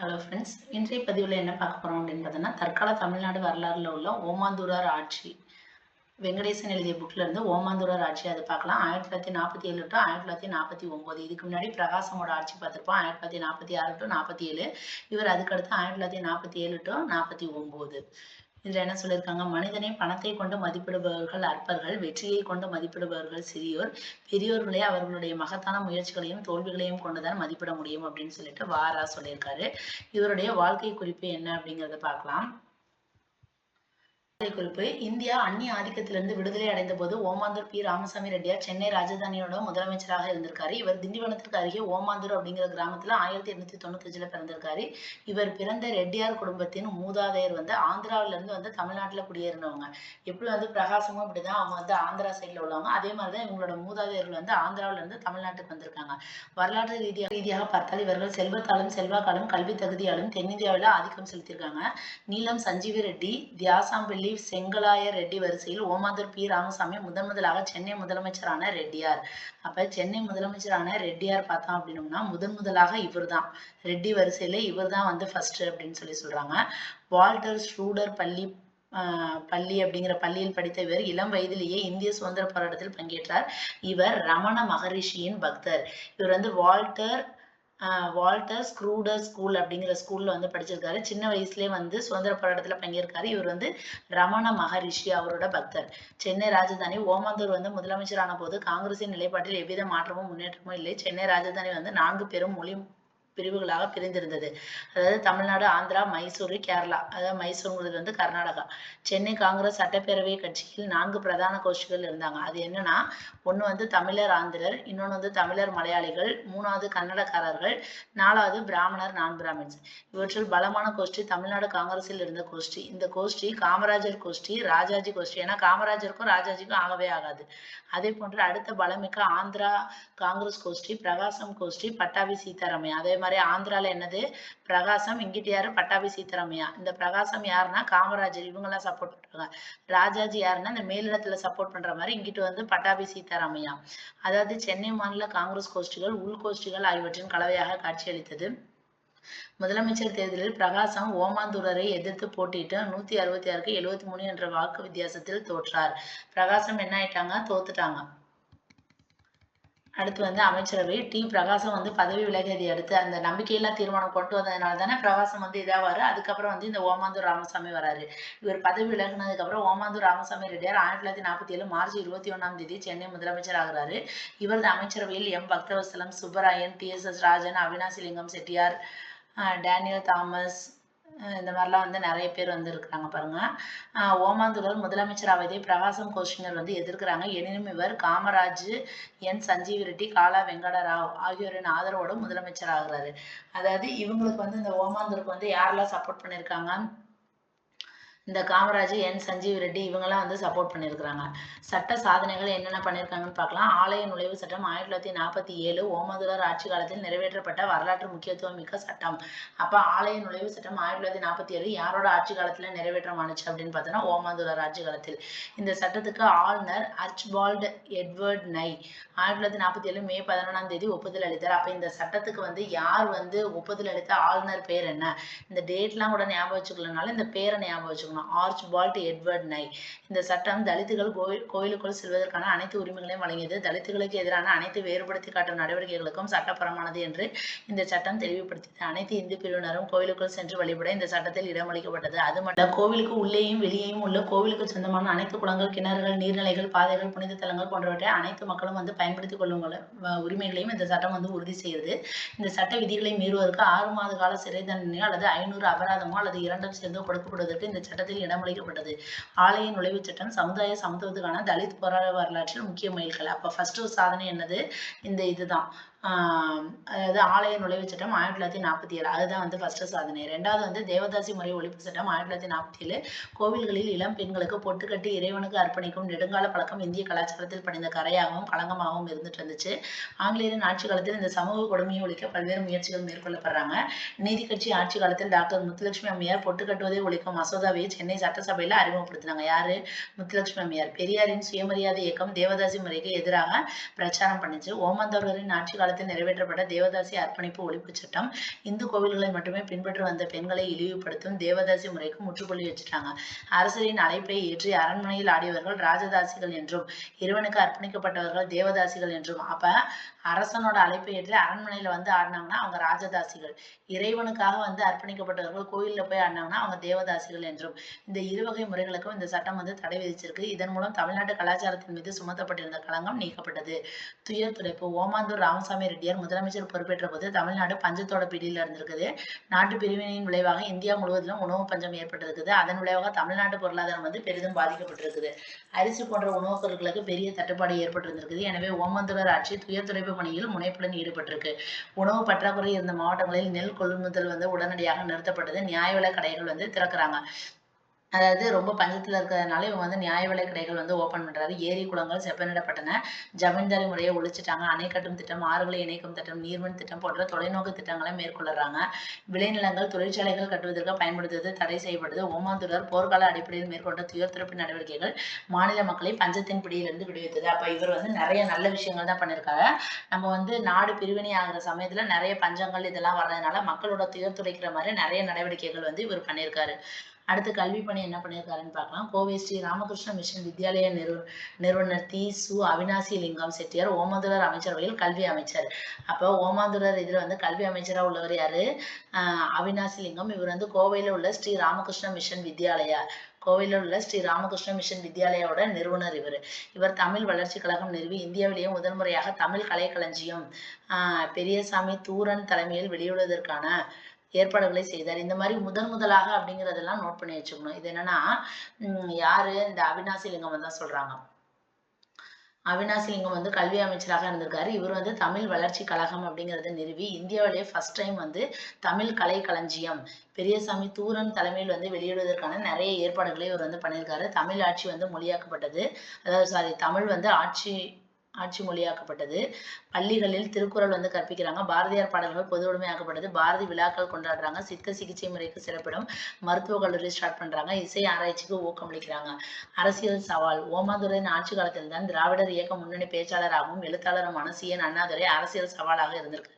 Hello friends இன்றைய பதிவில் என்ன பார்க்க போகிறோம் அப்படின்னு பார்த்தோன்னா தற்கால தமிழ்நாடு வரலாறுல உள்ள ஓமாந்தூரார் ஆட்சி. வெங்கடேசன் எழுதிய புக்கில் இருந்து ஓமாந்தூரார் ஆட்சி அது பார்க்கலாம். ஆயிரத்தி தொள்ளாயிரத்தி நாற்பத்தி ஏழு டு ஆயிரத்தி தொள்ளாயிரத்தி நாற்பத்தி ஒம்பது இதுக்கு முன்னாடி பிரகாசமோட ஆட்சி பார்த்துருப்போம். ஆயிரத்தி தொள்ளாயிரத்தி நாற்பத்தி ஆறு டு நாற்பத்தி ஏழு. இவர் அதுக்கடுத்து ஆயிரத்தி தொள்ளாயிரத்தி நாற்பத்தி ஏழு டு நாற்பத்தி ஒம்பது இதுல என்ன சொல்லியிருக்காங்க? மனிதனை பணத்தை கொண்டு மதிப்பிடுபவர்கள் அற்பர்கள் வெற்றியை கொண்டு மதிப்பிடுபவர்கள் சிறியோர் பெரியோர்களே அவர்களுடைய மகத்தான முயற்சிகளையும் தோல்விகளையும் கொண்டுதான் மதிப்பிட முடியும் அப்படின்னு சொல்லிட்டு வாரா சொல்லியிருக்காரு. இவருடைய வாழ்க்கை குறிப்பு என்ன அப்படிங்கறத பார்க்கலாம். குறிப்பு இந்தியா அந்நிய ஆதிக்கத்திலிருந்து விடுதலை அடைந்த போது ஓமாந்தூர் பி. ராமசாமி ரெட்டியார் சென்னை ராஜதானியோட முதலமைச்சராக இருந்திருக்காரு. இவர் திண்டிவனத்திற்கு அருகே ஓமாந்தூர் அப்படிங்கிற கிராமத்துல ஆயிரத்தி எண்ணூத்தி தொண்ணூத்தஞ்சுல பிறந்திருக்காரு. இவர் பிறந்த ரெட்டியார் குடும்பத்தின் மூதாதையர் வந்து ஆந்திராவில இருந்து வந்து தமிழ்நாட்டுல குடியேறினவங்க. எப்படி வந்து பிரகாசமும் இப்படிதான் அவங்க வந்து ஆந்திரா சைட்ல உள்ளவங்க. அதே மாதிரிதான் இவங்களோட மூதாதையர்கள் வந்து ஆந்திராவில இருந்து தமிழ்நாட்டுக்கு வந்திருக்காங்க. வரலாற்று ரீதியாக ரீதியாக பார்த்தால் இவர்கள் செல்வத்தாலும் செல்வாக்காலும் கல்வி தகுதியாலும் தென்னிந்தியாவில ஆதிக்கம் செலுத்தியிருக்காங்க. நீலம் சஞ்சீவி ரெட்டி தியாசாம்பள்ளி செங்கலாய ரெட்டி வரிசையில் ஓமாந்தூர் பி. ராமசாமி முதன் முதலாக சென்னை முதலமைச்சரான ரெட்டியார். அப்ப சென்னை முதலமைச்சரான ரெட்டியார் பார்த்தோம் அப்படின்னோம்னா முதன் முதலாக இவர்தான். ரெட்டி வரிசையில இவர்தான் வந்து ஃபர்ஸ்ட் அப்படின்னு சொல்லி சொல்றாங்க. வால்டர் ஸ்ரூடர் பள்ளி பள்ளி அப்படிங்கிற பள்ளியில் படித்த இவர் இளம் வயதிலேயே இந்திய சுதந்திர போராட்டத்தில் பங்கேற்றார். இவர் ரமண மகரிஷியின் பக்தர். இவர் வந்து வால்டர் வால்டர் ஸ்க்ரூடர் ஸ்கூல் அப்படிங்கிற ஸ்கூலில் வந்து படிச்சிருக்காரு. சின்ன வயசுலேயே வந்து சுதந்திர போராட்டத்தில் பங்கேற்காரு. இவர் வந்து ரமண மகரிஷி அவரோட பக்தர். சென்னை ராஜதானி ஓமந்தூர் வந்து முதலமைச்சரான போது காங்கிரசின் நிலைப்பாட்டில் எவ்வித மாற்றமும் முன்னேற்றமும் இல்லை. சென்னை ராஜதானி வந்து நான்கு பெரும் மொழி பிரிவுகளாக பிரிந்திருந்தது. அதாவது தமிழ்நாடு ஆந்திரா மைசூரு கேரளா. அதாவது மைசூருங்கிறது வந்து கர்நாடகா. சென்னை காங்கிரஸ் சட்டப்பேரவை கட்சியில் நான்கு பிரதான கோஷ்டிகள் இருந்தாங்க. அது என்னன்னா ஒன்று வந்து தமிழர் ஆந்திரர் இன்னொன்று வந்து தமிழர் மலையாளிகள் மூணாவது கன்னடக்காரர்கள் நாலாவது பிராமணர் நான் பிராமின்ஸ். இவற்றில் பலமான கோஷ்டி தமிழ்நாடு காங்கிரஸில் இருந்த கோஷ்டி. இந்த கோஷ்டி காமராஜர் கோஷ்டி ராஜாஜி கோஷ்டி. ஏன்னா காமராஜருக்கும் ராஜாஜிக்கும் ஆகவே ஆகாது. அதே போன்று அடுத்த பலமிக்க ஆந்திரா காங்கிரஸ் கோஷ்டி பிரகாசம் கோஷ்டி பட்டாபி சீதாராமையா. அதே மாதிரி ஆந்திரால என்னது? பிரகாசம் இங்கிட்டு யாரு பட்டாபி சீதாராமையா இந்த பிரகாசம் யாருன்னா காமராஜர். இவங்கெல்லாம் சப்போர்ட் பண்றாங்க. ராஜாஜி யாருன்னா இந்த மேலிடத்துல சப்போர்ட் பண்ற மாதிரி இங்கிட்டு வந்து பட்டாபி சீதாராமையா அதாவது சென்னை மாநில காங்கிரஸ் கோஷ்டிகள் உள்கோஷ்டிகள் ஆகியவற்றின் கலவையாக காட்சியளித்தது. முதலமைச்சர் தேர்தலில் பிரகாசம் ஓமாந்தூரரை எதிர்த்து போட்டியிட்டு நூத்தி அறுபத்தி ஆறுக்கு எழுபத்தி மூணு என்ற வாக்கு வித்தியாசத்தில் தோற்றார். பிரகாசம் என்ன ஆயிட்டாங்க? தோத்துட்டாங்க. அடுத்து வந்து அமைச்சரவை டி பிரகாசம் வந்து பதவி விலகியதை அடுத்து அந்த நம்பிக்கையில்லா தீர்மானம் கொண்டு வந்ததுனால தானே பிரகாசம் வந்து இதாவாரு. அதுக்கப்புறம் வந்து இந்த ஓமாந்தூர் ராமசாமி வராரு. இவர் பதவி விலகினதுக்கு அப்புறம் ஓமாந்தூர் ராமசாமி ரெட்டியார் ஆயிரத்தி தொள்ளாயிரத்தி நாற்பத்தி ஏழு மார்ச் இருபத்தி ஒன்றாம் தேதி சென்னை முதலமைச்சர் ஆகிறாரு. இவரது அமைச்சரவையில் M. Bhaktavatsalam Subbarayan T. S. S. Rajan Avinashilingam Chettiar Daniel Thomas இந்த மாதிரிலாம் வந்து நிறைய பேர் வந்து இருக்கிறாங்க பாருங்க. ஓமாந்தூரர் முதலமைச்சர் ஆவதை பிரகாசம் கோஷினர் வந்து எதிர்க்கிறாங்க. எனினும் இவர் காமராஜ் என் சஞ்சீவ் ரெட்டி காலா வெங்கட ராவ் ஆகியோரின் ஆதரவோடு முதலமைச்சர் ஆகிறாரு. அதாவது இவங்களுக்கு வந்து இந்த ஓமாந்தூருக்கு வந்து யாரெல்லாம் சப்போர்ட் பண்ணியிருக்காங்க? இந்த காமராஜ் என் சஞ்சீவ் ரெட்டி இவங்கெல்லாம் வந்து சப்போர்ட் பண்ணியிருக்கிறாங்க. சட்ட சாதனைகள் என்னென்ன பண்ணியிருக்காங்கன்னு பார்க்கலாம். ஆலய நுழைவு சட்டம் ஆயிரத்தி தொள்ளாயிரத்தி நாற்பத்தி ஏழு ஓமதுலர் ஆட்சி காலத்தில் நிறைவேற்றப்பட்ட வரலாற்று முக்கியத்துவம் மிக்க சட்டம். அப்போ ஆலய நுழைவு சட்டம் ஆயிரத்தி தொள்ளாயிரத்தி நாற்பத்தி ஏழு யாரோட ஆட்சி காலத்தில் நிறைவேற்றமானுச்சு அப்படின்னு பார்த்தோன்னா ஓமதுலர் ஆட்சி காலத்தில். இந்த சட்டத்துக்கு ஆளுநர் அர்ச்பால்டு எட்வர்ட் நை. ஆயிரத்தி தொள்ளாயிரத்தி நாற்பத்தி ஏழு மே பதினொன்றாம் தேதி ஒப்புதல் அளித்தார். அப்போ இந்த சட்டத்துக்கு வந்து யார் வந்து ஒப்புதல் அளித்த ஆளுநர் பேர் என்ன? இந்த டேட்லாம் கூட ஞாபகம் வச்சுக்கலனால இந்த பேரை ஞாபகம் வச்சுக்கணும். ஆர்ச் பால்ட் எட்வர்ட் நை. இந்த சட்டம் தலித்துகள் கோயில் கோயிலுக்குள் செல்வதற்கான அனைத்து உரிமைகளையும் வழங்கியது. தலித்துகளுக்கு எதிரான அனைத்து வேறுபடுத்தி காட்டும் நடவடிக்கைகளுக்கும் சட்டப்பரமானது என்று இந்த சட்டம் தெளிவுபடுத்தியது. அனைத்து இந்து பிரிவினரும் கோயிலுக்குள் சென்று வழிபட இந்த சட்டத்தில் இடமளிக்கப்பட்டது அது மட்டும் கோவிலுக்கு உள்ளேயும் வெளியேயும் உள்ள கோவிலுக்கு சொந்தமான அனைத்து குளங்கள் கிணறுகள் நீர்நிலைகள் பாதைகள் புனித தலங்கள் போன்றவற்றை அனைத்து மக்களும் வந்து பயன்படுத்திக் கொள்ளும் உரிமைகளையும் இந்த சட்டம் வந்து உறுதி செய்கிறது இந்த சட்ட விதிகளை மீறுவதற்கு ஆறு மாத கால சிறை தண்டனையோ அல்லது ஐநூறு அபராதமோ அல்லது இரண்டும் சேர்ந்தோ கொடுக்கப்படுவதற்கு இந்த சட்டத்தில் இடமளிக்கப்பட்டது ஆலய நுழைவுச் சட்டம் சமுதாய சமத்துவத்துக்கான தலித் போராட்ட வரலாற்றில் முக்கிய மைல்கள் அப்ப ஃபர்ஸ்ட் சாதனை என்னது? இந்த இதுதான். அதாவது ஆலய நுழைவுச் சட்டம் ஆயிரத்தி தொள்ளாயிரத்தி நாற்பத்தி ஏழு அதுதான் வந்து ஃபர்ஸ்ட் சாதனை. ரெண்டாவது வந்து தேவதாசி முறை ஒழிப்பு சட்டம் ஆயிரத்தி தொள்ளாயிரத்தி நாற்பத்தி ஏழு கோவில்களில் இளம் பெண்களுக்கு பொட்டுக்கட்டி இறைவனுக்கு அர்ப்பணிக்கும் நெடுங்கால பழக்கம் இந்திய கலாச்சாரத்தில் படிந்த கரையாகவும் களங்கமாகவும் இருந்துட்டு இருந்துச்சு. ஆங்கிலேயரின் ஆட்சி காலத்தில் இந்த சமூக கொடுமையை ஒழிக்க பல்வேறு முயற்சிகள் மேற்கொள்ளப்படுறாங்க. நீதி கட்சி ஆட்சி காலத்தில் டாக்டர் முத்துலட்சுமி அம்மையார் பொட்டு கட்டுவதை ஒழிக்கும் மசோதாவை சென்னை சட்டசபையில் அறிமுகப்படுத்தினாங்க. யாரு? முத்துலட்சுமி அம்மையார். பெரியாரின் சுயமரியாதை இயக்கம் தேவதாசி முறைக்கு எதிராக பிரச்சாரம் பண்ணுச்சு. ஓமந்தவர்களின் ஆட்சி காலத்தில் நிறைவேற்றப்பட்ட தேவதாசி அர்ப்பணிப்பு ஒழிப்பு சட்டம் இந்து கோவில்களை மட்டுமே பின்பற்றி வந்த பெண்களை இழிவுபடுத்தும் தேவதாசி முறைக்கு முற்றுப்புள்ளி வச்சுட்டாங்க. அரசரின் அழைப்பை ஏற்றி அரண்மனையில் ஆடியவர்கள் ராஜதாசிகள் என்றும் இறைவனுக்கு அர்ப்பணிக்கப்பட்டவர்கள் தேவதாசிகள் என்றும். அப்ப அரசனோட அழைப்பை ஏற்றி அரண்மனையில வந்து ஆடினாங்கன்னா அவங்க ராஜதாசிகள். இறைவனுக்காக வந்து அர்ப்பணிக்கப்பட்டவர்கள் கோயில்ல போய் ஆடினாங்கன்னா அவங்க தேவதாசிகள் என்றும். இந்த இருவகை முறைகளுக்கும் இந்த சட்டம் வந்து தடை விதிச்சிருக்கு. இதன் மூலம் தமிழ்நாட்டு கலாச்சாரத்தின் மீது சுமத்தப்பட்டிருந்த களங்கம் நீக்கப்பட்டது. துயர் துடைப்பு ஓமாந்தூர் ராமசாமி ரெட்டியார் முதலமைச்சர் பொறுப்பேற்ற போது தமிழ்நாடு பஞ்சத்தோட பிடியில் இருந்திருக்குது. நாட்டு பிரிவினையின் விளைவாக இந்தியா முழுவதிலும் உணவு பஞ்சம் ஏற்பட்டிருக்குது. அதன் விளைவாக தமிழ்நாட்டு பொருளாதாரம் வந்து பெரிதும் பாதிக்கப்பட்டிருக்குது. அரிசி போன்ற உணவுப் பொருட்களுக்கு பெரிய தட்டுப்பாடு ஏற்பட்டிருந்திருக்குது. எனவே ஓமந்தூரர் ஆட்சி துயர்துடைப்பு பணியில் முனைப்புடன் ஈடுபட்டிருக்கு. உணவு பற்றாக்குறை இருந்த மாவட்டங்களில் நெல் கொள்முதல் வந்து உடனடியாக நிறுத்தப்பட்டது. நியாய விலை கடைகள் வந்து திறக்கிறாங்க. அதாவது ரொம்ப பஞ்சத்தில் இருக்கிறதுனால இவங்க வந்து நியாய விலை கடைகள் வந்து ஓப்பன் பண்றாரு. ஏரி குளங்கள் செப்பனிடப்பட்டன. ஜமீன்தாரி முறையை ஒழிச்சிட்டாங்க. அணை கட்டும் திட்டம் ஆறுகளை இணைக்கும் திட்டம் நீர்மின் திட்டம் போன்ற தொலைநோக்கு திட்டங்களை மேற்கொள்கிறாங்க விளைநிலங்கள் தொழிற்சாலைகள் கட்டுவதற்கு பயன்படுத்துவது தடை செய்யப்படுது. ஓமாந்துரர் போர்க்கால அடிப்படையில் மேற்கொண்ட துயர் நடவடிக்கைகள் மாநில மக்களை பஞ்சத்தின் பிடியிலிருந்து விடுவித்தது. அப்ப இவர் வந்து நிறைய நல்ல விஷயங்கள் தான் பண்ணியிருக்காரு நம்ம வந்து நாடு பிரிவினை ஆகிற சமயத்துல நிறைய பஞ்சங்கள் இதெல்லாம் வர்றதுனால மக்களோட துயர் துடைக்கிற மாதிரி நிறைய நடவடிக்கைகள் வந்து இவர் பண்ணியிருக்காரு அடுத்து கல்வி பணி என்ன பண்ணியிருக்காருன்னு பார்க்கலாம். கோவை ஸ்ரீ ராமகிருஷ்ண மிஷன் வித்யாலய நிறுவனர் தி. சு. அவினாசி லிங்கம் செட்டியார் ஓமாந்துரர் அமைச்சரவையில் கல்வி அமைச்சர். அப்போ ஓமாந்துரர் இதில் வந்து கல்வி அமைச்சராக உள்ளவர் யாரு? அவினாசி லிங்கம். இவர் வந்து கோவையில் உள்ள ஸ்ரீ ராமகிருஷ்ண மிஷன் வித்யாலயா கோவையில் உள்ள ஸ்ரீ ராமகிருஷ்ண மிஷன் வித்யாலயாவோட நிறுவனர் இவர். இவர் தமிழ் வளர்ச்சி கழகம் நிறுவி இந்தியாவிலேயே முதல் முறையாக தமிழ் கலைக்களஞ்சியம் பெரியசாமி தூரன் தலைமையில் வெளியிடுவதற்கான ஏற்பாடுகளை செய்தார். இந்த மாதிரி முதன் முதலாக அப்படிங்கிறதெல்லாம் நோட் பண்ணி வச்சுக்கணும். இது என்னன்னா யாரு? இந்த அவினாசி லிங்கம் தான் சொல்றாங்க. அவினாசி லிங்கம் வந்து கல்வி அமைச்சராக இருந்திருக்காரு. இவர் வந்து தமிழ் வளர்ச்சி கழகம் அப்படிங்கிறத நிறுவி இந்தியாவிலேயே ஃபர்ஸ்ட் டைம் வந்து தமிழ் கலை களஞ்சியம் பெரியசாமி தூரன் தலைமையில் வந்து வெளியிடுவதற்கான நிறைய ஏற்பாடுகளை இவர் வந்து பண்ணியிருக்காரு. தமிழ் ஆட்சி வந்து மொழியாக்கப்பட்டது. அதாவது சாரி தமிழ் வந்து ஆட்சி ஆட்சி மொழியாக்கப்பட்டது. பள்ளிகளில் திருக்குறள் வந்து கற்பிக்கிறாங்க. பாரதியார் பாடல்கள் பொது உடைமையாக்கப்பட்டது. பாரதி விழாக்கள் கொண்டாடுறாங்க. சித்த சிகிச்சை முறைக்கு சிறப்பிடம் மருத்துவக் கல்லூரி ஸ்டார்ட் பண்றாங்க. இசை ஆராய்ச்சிக்கு ஊக்கமளிக்கிறாங்க அரசியல் சவால். ஓமாதுரையின் ஆட்சி காலத்தில் தான் திராவிடர் இயக்க முன்னணி பேச்சாளராகவும் எழுத்தாளருமான சி. என். அண்ணாதுரை அரசியல் சவாலாக இருந்திருக்கு.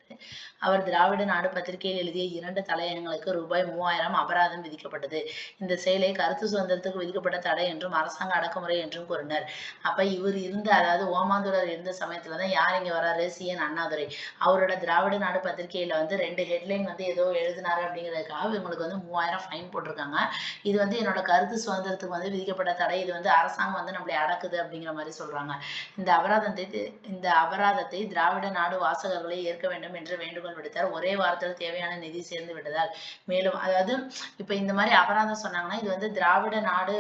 அவர் திராவிட நாடு பத்திரிகையில் எழுதிய இரண்டு தலையங்களுக்கு ரூபாய் மூவாயிரம் அபராதம் விதிக்கப்பட்டது. இந்த செயலை கருத்து சுதந்திரத்துக்கு விதிக்கப்பட்ட தடை என்றும் அரசாங்க அடக்குமுறை என்றும் கூறினர். அப்ப இவர் இருந்த அதாவது ஓமாந்துரர் இருந்த சமயத்துலதான் யார் இங்க வராரு? சி. என். அண்ணாதுரை. அவரோட திராவிட நாடு பத்திரிகையில வந்து ரெண்டு ஹெட்லைன் வந்து ஏதோ எழுதினாரு அப்படிங்கிறதுக்காக இவங்களுக்கு வந்து மூவாயிரம் ஃபைன் போட்டிருக்காங்க. இது வந்து என்னோட கருத்து சுதந்திரத்துக்கு வந்து விதிக்கப்பட்ட தடை. இது வந்து அரசாங்கம் வந்து நம்மளை அடக்குது அப்படிங்கிற மாதிரி சொல்றாங்க. இந்த அபராதத்தை இந்த அபராதத்தை திராவிட நாடு வாசகர்களை ஏற்க வேண்டும் என்று வேண்டுகோள் விடுத்தார். ஒரே வாரத்தில் தேவையான நிதி சேர்ந்து விட்டதால். மேலும் அதாவது இப்ப இந்த மாதிரி அபராதம் சொன்னாங்கன்னா இது வந்து திராவிட நாடு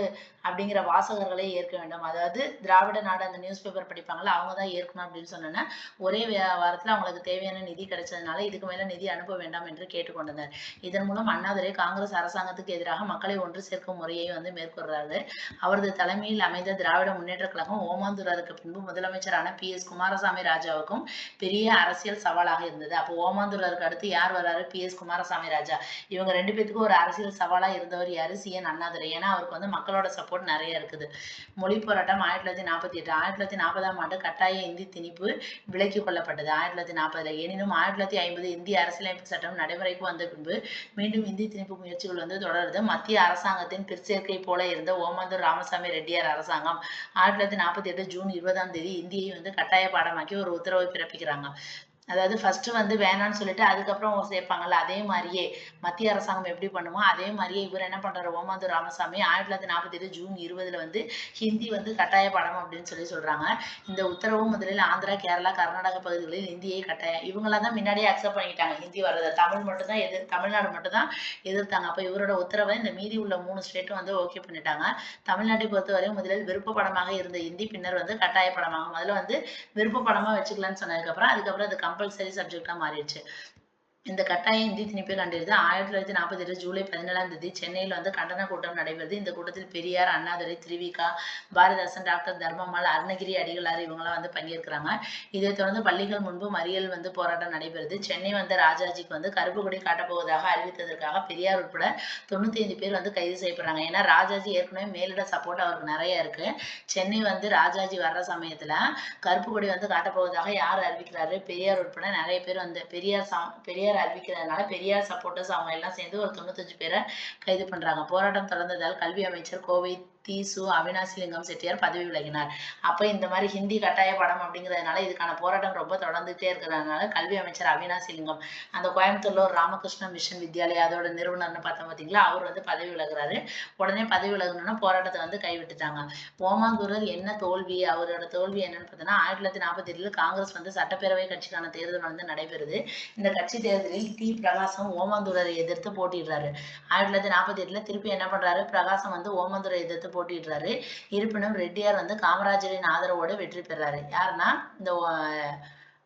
அப்படிங்கிற வாசகர்களே ஏற்க வேண்டும். அதாவது திராவிட நாடு அந்த நியூஸ் பேப்பர் படிப்பாங்களா அவங்க தான் ஏற்கணும் அப்படின்னு சொன்னோன்னே ஒரே வாரத்தில் அவங்களுக்கு தேவையான நிதி கிடைச்சதுனால இதுக்கு மேலே நிதி அனுப்ப வேண்டாம் என்று கேட்டுக்கொண்டனர். இதன் மூலம் அண்ணாதுரை காங்கிரஸ் அரசாங்கத்துக்கு எதிராக மக்களை ஒன்று சேர்க்கும் முறையை வந்து மேற்கொள்றாரு. அவரது தலைமையில் அமைந்த திராவிட முன்னேற்ற கழகம் ஓமாந்துராருக்கு பின்பு முதலமைச்சரான பி. எஸ். குமாரசாமி ராஜாவுக்கும் பெரிய அரசியல் சவாலாக இருந்தது. அப்போ ஓமாந்துராருக்கு அடுத்து யார் வர்றாரு? பி. எஸ். குமாரசாமி ராஜா. இவங்க ரெண்டு பேத்துக்கும் ஒரு அரசியல் சவாலாக இருந்தவர் யாரு? சி. என். அண்ணாதுரை. ஏன்னா அவருக்கு வந்து மக்களோட சப்போர்ட் நிறைய இருக்குது. மொழி போராட்டம் ஆயிரத்தி தொள்ளாயிரத்தி நாற்பத்தி எட்டு ஆயிரத்தி தொள்ளாயிரத்தி நாற்பதாம் ஆண்டு கட்டாய இந்தி திணிப்பு விலக்கிக் கொள்ளப்பட்டது. ஆயிரத்தி தொள்ளாயிரத்தி நாற்பதுல எனினும் ஆயிரத்தி தொள்ளாயிரத்தி ஐம்பது இந்திய அரசியலமைப்பு சட்டம் நடைமுறைக்கு வந்த பின்பு மீண்டும் இந்தி திணிப்பு முயற்சிகள் வந்து தொடருது மத்திய அரசாங்கத்தின் பிற்சேர்க்கை போல இருந்த ஓமந்தூர் ராமசாமி ரெட்டியார் அரசாங்கம் ஆயிரத்தி தொள்ளாயிரத்தி நாற்பத்தி எட்டு ஜூன் இருபதாம் தேதி இந்தியை வந்து கட்டாய பாடமாக்கி ஒரு உத்தரவை பிறப்பிக்கிறாங்க. அதாவது ஃபர்ஸ்ட் வந்து வேணாம்னு சொல்லிட்டு அதுக்கப்புறம் சேர்ப்பாங்கல்ல அதே மாதிரியே மத்திய அரசாங்கம் எப்படி பண்ணுமோ அதே மாதிரியே இவர் என்ன பண்றாரு? ஓமாந்தூர் ராமசாமி ஆயிரத்தி தொள்ளாயிரத்தி நாற்பத்தி ஏழு ஜூன் இருபதுல வந்து ஹிந்தி வந்து கட்டாய படம் அப்படின்னு சொல்லி சொல்றாங்க. இந்த உத்தரவு முதலில் ஆந்திரா கேரளா கர்நாடக பகுதிகளில் ஹிந்தியை கட்டாயம் இவங்களாம் தான் முன்னாடியே அக்செப்ட் பண்ணிக்கிட்டாங்க. ஹிந்தி வர்றதை தமிழ் மட்டும் தான் எதிர் தமிழ்நாடு மட்டும் தான் எதிர்த்தாங்க. அப்ப இவரோட உத்தரவை இந்த மீதி உள்ள மூணு ஸ்டேட்டும் வந்து ஓகே பண்ணிட்டாங்க. தமிழ்நாட்டை பொறுத்தவரை முதலில் விருப்ப படமாக இருந்த ஹிந்தி பின்னர் வந்து கட்டாய படமாக முதல்ல வந்து விருப்ப படமா வச்சுக்கலாம்னு சொன்னதுக்கு அப்புறம் அதுக்கப்புறம் அது કમ્પલસરી સબ્જેક્ટના મારે છે. இந்த கட்டாய இந்தி திணிப்பை கண்டிருது ஆயிரத்தி தொள்ளாயிரத்தி நாற்பத்தி எட்டு ஜூலை பதினேழாம் தேதி சென்னையில் வந்து கண்டன கூட்டம் நடைபெறுது. இந்த கூட்டத்தில் பெரியார் அண்ணாதுரை திருவிகா பாரதாசன் டாக்டர் தர்மமால் அருணகிரி அடிகளார் இவங்கெல்லாம் வந்து பங்கேற்கிறாங்க. இதை தொடர்ந்து பள்ளிகள் முன்பு மறியல் வந்து போராட்டம் நடைபெறுது. சென்னை வந்த ராஜாஜிக்கு வந்து கருப்பு கொடி காட்டப்போவதாக அறிவித்ததற்காக பெரியார் உட்பட தொண்ணூத்தி ஐந்து பேர் வந்து கைது செய்யப்படுறாங்க. ஏன்னா ராஜாஜி ஏற்கனவே மேலிட சப்போர்ட் அவருக்கு நிறைய இருக்கு. சென்னை வந்து ராஜாஜி வர்ற சமயத்துல கருப்பு கொடி வந்து காட்டப்போவதாக யார் அறிவிக்கிறாரு? பெரியார் உட்பட நிறைய பேர் வந்து பெரியார் சா பெரியார் அறிவிக்கிறதுனால பெரியார் சப்போர்ட்டர்ஸ் அவங்க எல்லாம் சேர்ந்து ஒரு தொண்ணூத்தஞ்சு பேரை கைது பண்றாங்க. போராட்டம் தொடர்ந்ததால் கல்வி அமைச்சர் கோவை தீசு அவினாசிலிங்கம் செட்டியார் பதவி விலகினார். அப்ப இந்த மாதிரி ஹிந்தி கட்டாய படம் அப்படிங்கிறதுனால இதுக்கான போராட்டம் ரொம்ப தொடர்ந்துட்டே இருக்கிறதுனால கல்வி அமைச்சர் அவினாசிலிங்கம் அந்த கோயம்புத்தூர்ல ஒரு ராமகிருஷ்ண மிஷன் வித்யாலயா அதோட நிறுவனர்னு பார்த்தோம் பார்த்தீங்களா அவர் வந்து பதவி விலகுறாரு. உடனே பதவி விலகணும்னா போராட்டத்தை வந்து கைவிட்டுட்டாங்க. ஓமாந்தூரர் என்ன தோல்வி அவரோட தோல்வி என்னன்னு பார்த்தீங்கன்னா ஆயிரத்தி தொள்ளாயிரத்தி நாற்பத்தி ஏழுல காங்கிரஸ் வந்து சட்டப்பேரவை கட்சிக்கான தேர்தல் வந்து நடைபெறுது. இந்த கட்சி தேர்தலில் டி. பிரகாசம் ஓமாந்தூரரை எதிர்த்து போட்டிடுறாரு ஆயிரத்தி தொள்ளாயிரத்தி நாற்பத்தி எட்டுல திருப்பி என்ன பண்றாரு பிரகாசம் வந்து ஓமாந்தூரை எதிர்த்து போட்டிடுறாரு இருப்பினும் ரெட்டியார் வந்து காமராஜரின் ஆதரவோடு வெற்றி பெறாரு. யாருன்னா இந்த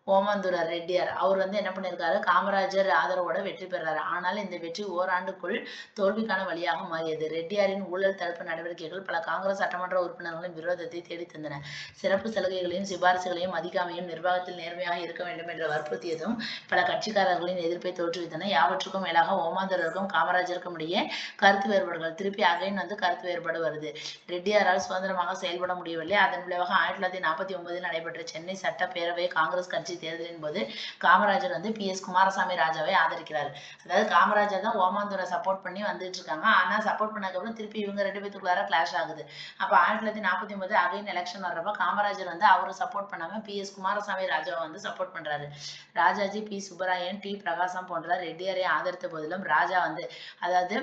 ஓமந்தூரர் ரெட்டியார். அவர் வந்து என்ன பண்ணியிருக்காரு காமராஜர் ஆதரவோட வெற்றி பெறாரு. ஆனால் இந்த வெற்றி ஓராண்டுக்குள் தோல்விக்கான வழியாக மாறியது. ரெட்டியாரின் ஊழல் தடுப்பு நடவடிக்கைகள் பல காங்கிரஸ் சட்டமன்ற உறுப்பினர்களின் விரோதத்தை தேடி தந்தன. சிறப்பு சலுகைகளையும் சிபாரிசுகளையும் மதிக்காமையும் நிர்வாகத்தில் நேர்மையாக இருக்க வேண்டும் என்று வற்புறுத்தியதும் பல கட்சிக்காரர்களின் எதிர்ப்பை தோற்றுவித்தன. யாவற்றுக்கும் மேலாக ஓமாந்தூரருக்கும் காமராஜருக்கும் இடையே கருத்து வேறுபாடுகள். திருப்பி அகைன் வந்து கருத்து வேறுபாடு வருது. ரெட்டியாரால் சுதந்திரமாக செயல்பட முடியவில்லை. அதன் விளைவாக ஆயிரத்தி தொள்ளாயிரத்தி நாற்பத்தி ஒன்பதில் நடைபெற்ற சென்னை சட்டப்பேரவை காங்கிரஸ் கட்சி தேர்தலின் போது காமராஜர் வந்து பி எஸ் குமாரசாமி ராஜாவை ஆதரிக்கிறார். அதாவது காமராஜர் தான் ஓமாந்தூரை சப்போர்ட் பண்ணி வந்துட்டு இருக்காங்க. ஆனா சப்போர்ட் பண்ணதுக்கப்புறம் திருப்பி இவங்க ரெண்டு பேத்துக்குள்ளார கிளாஷ் ஆகுது. அப்ப ஆயிரத்தி தொள்ளாயிரத்தி நாற்பத்தி ஒன்பது அகைன் எலெக்ஷன் வர்றப்ப காமராஜர் வந்து அவரை சப்போர்ட் பண்ணாம பி எஸ் குமாரசாமி ராஜாவை வந்து சப்போர்ட் பண்றாரு. ராஜாஜி பி சுப்பராயன் டி பிரகாசம் போன்ற ரெட்டியாரை ஆதரித்த போதிலும் ராஜா வந்து அதாவது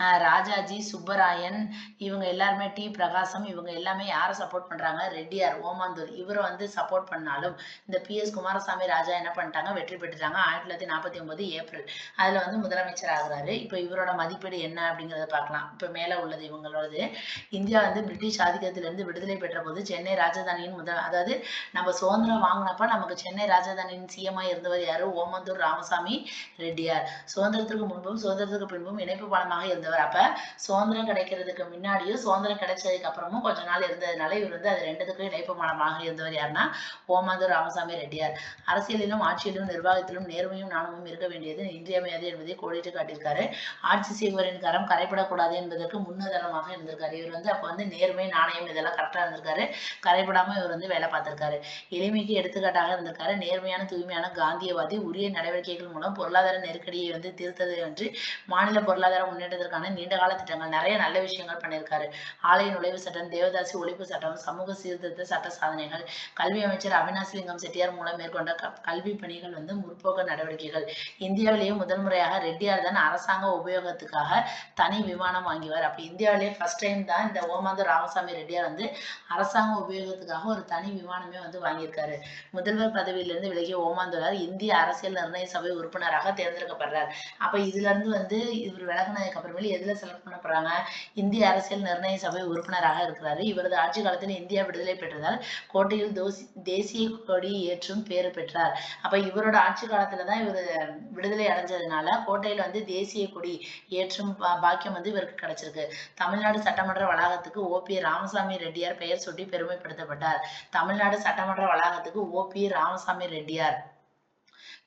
ராஜாஜி சுப்பராயன் இவங்க எல்லாருமே டி. பிரகாசம் இவங்க எல்லாமே யாரை சப்போர்ட் பண்ணுறாங்க ரெட்டியார் ஓமாந்தூர். இவரை வந்து சப்போர்ட் பண்ணாலும் இந்த பி. எஸ். குமாரசாமி ராஜா என்ன பண்ணிட்டாங்க? வெற்றி பெற்றுட்டாங்க. ஆயிரத்தி தொள்ளாயிரத்தி நாற்பத்தி ஒன்பது ஏப்ரல். அதில் வந்து முதலமைச்சர் ஆகுறாரு. இப்போ இவரோட மதிப்பீடு என்ன அப்படிங்கிறத பார்க்கலாம். இப்போ மேலே உள்ளது இவங்களோடது. இந்தியா வந்து பிரிட்டிஷ் ஆதிக்கத்திலிருந்து விடுதலை பெற்ற போது சென்னை ராஜதானியின் முதல் அதாவது நம்ம சுதந்திரம் வாங்கினப்ப நமக்கு சென்னை ராஜதானியின் சிஎம்ஐ இருந்தவர் யாரு? ஓமந்தூர் ராமசாமி ரெட்டியார். சுதந்திரத்திற்கு முன்பும் சுதந்திரத்துக்கு பின்பும் இணைப்பு பாலமாக இருந்தவர் அப்ப. சுதந்திரம் கிடைக்கிறதுக்கு முன்னாடியும் சுதந்திரம் கிடைச்சதுக்கு அப்புறமும் கொஞ்ச நாள் இருந்ததுனால இவர் வந்து அது ரெண்டுத்துக்கும் இணைப்பு இருந்தவர் யாருன்னா ஓமாந்தூர் ராமசாமி ரெட்டியார். அரசியலிலும் ஆட்சியிலும் நிர்வாகத்திலும் நேர்மையும் நாணமும் இருக்க வேண்டியது இன்றியமையாது என்பதை கோடிட்டு காட்டியிருக்காரு. ஆட்சி செய்வரின் கரம் கரைப்படக்கூடாது என்பதற்கு முன்னுதாரணமாக இருந்திருக்காரு. இவர் வந்து அப்ப வந்து நேர்மை நாணயம் இதெல்லாம் கரெக்டா இருந்திருக்காரு. கரைப்படாம இவர் வந்து வேலை பார்த்திருக்காரு. எளிமைக்கு எடுத்துக்காட்டாக இருந்திருக்காரு. நேர்மையான தூய்மையான காந்தியவாதி உரிய நடவடிக்கைகள் மூலம் பொருளாதார நெருக்கடியை வந்து தீர்த்தது என்று மாநில பொருளாதார முன்னேற்றத்திற்கான நீண்டகால திட்டங்கள் நிறைய நல்ல விஷயங்கள் பண்ணியிருக்காரு. ஆலய நுழைவு சட்டம் தேவதாசி ஒழிப்பு சட்டம் சமூக சீர்திருத்த சட்ட சாதனைகள் கல்வி அமைச்சர் அவினாசிலிங்கம் செட்டியார் மூலம் மேற்கொண்ட கல்வி பணிகள் வந்து முற்போக்கு நடவடிக்கைகள். இந்தியாவிலேயே முதல் முறையாக ரெட்டியார் தான் அரசாங்க உபயோகத்துக்காக தனி விமானம் வாங்கிவார் அப்ப இந்தியாவிலேயே ஃபர்ஸ்ட் டைம் தான் இந்த ஓமாந்தூர் ராமசாமி ரெட்டியார் வந்து அரசாங்க உபயோகத்துக்காக ஒரு தனி விமானமே வந்து வாங்கியிருக்காரு. முதல்வர் பதவியிலிருந்து விலகிய ஓமாந்தூரார் இந்திய அரசியல் நிர்ணய சபை உறுப்பினராக தேர்ந்தெடுக்கப்படுறார். அப்ப இதுல இருந்து வந்து இவர் விலகினதுக்கு அப்புறமேல் எதுல செலக்ட் பண்ண போறாங்க இந்திய அரசியல் நிர்ணய சபை உறுப்பினராக இருக்கிறாரு. இவரது ஆட்சி காலத்தில் இந்தியா விடுதலை பெற்றதால் கோட்டையில் தோசி தேசிய கொடி ஏற்றும் பேறு பெற்றார். அப்ப இவரோட ஆட்சி காலத்துல தான் இவர் விடுதலை அடைஞ்சதுனால கோட்டையில் வந்து தேசிய கொடி ஏற்றும் பா- பாக்கியம் வந்து இவருக்கு கிடைச்சிருக்கு. தமிழ்நாடு சட்டமன்ற வளாகத்துக்கு ஓ. பி. ராமசாமி ரெட்டியார் பெயர் சூட்டி பெருமைப்படுத்தப்பட்டார். தமிழ்நாடு சட்டமன்ற வளாகத்துக்கு ஓ. பி. ராமசாமி ரெட்டியார்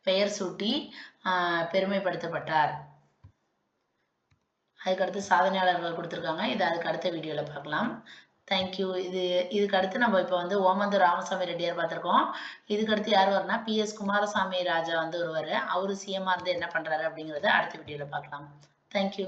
பெயர் சூட்டி ஆஹ் பெருமைப்படுத்தப்பட்டார். அதுக்கடுத்து சாதனையாளர்கள் கொடுத்துருக்காங்க. இது அதுக்கு அடுத்த வீடியோவில் பார்க்கலாம். தேங்க்யூ இது இதுக்கு அடுத்து நம்ம இப்போ வந்து ஓமந்து ராமசாமி ரெட்டியார் பார்த்துருக்கோம். இதுக்கு அடுத்து யார் வரும்னா பி எஸ் குமாரசாமி ராஜா வந்து ஒருவர் அவர் சிஎம்மாக இருந்து என்ன பண்ணுறாரு அப்படிங்கிறத அடுத்த வீடியோவில் பார்க்கலாம். தேங்க்யூ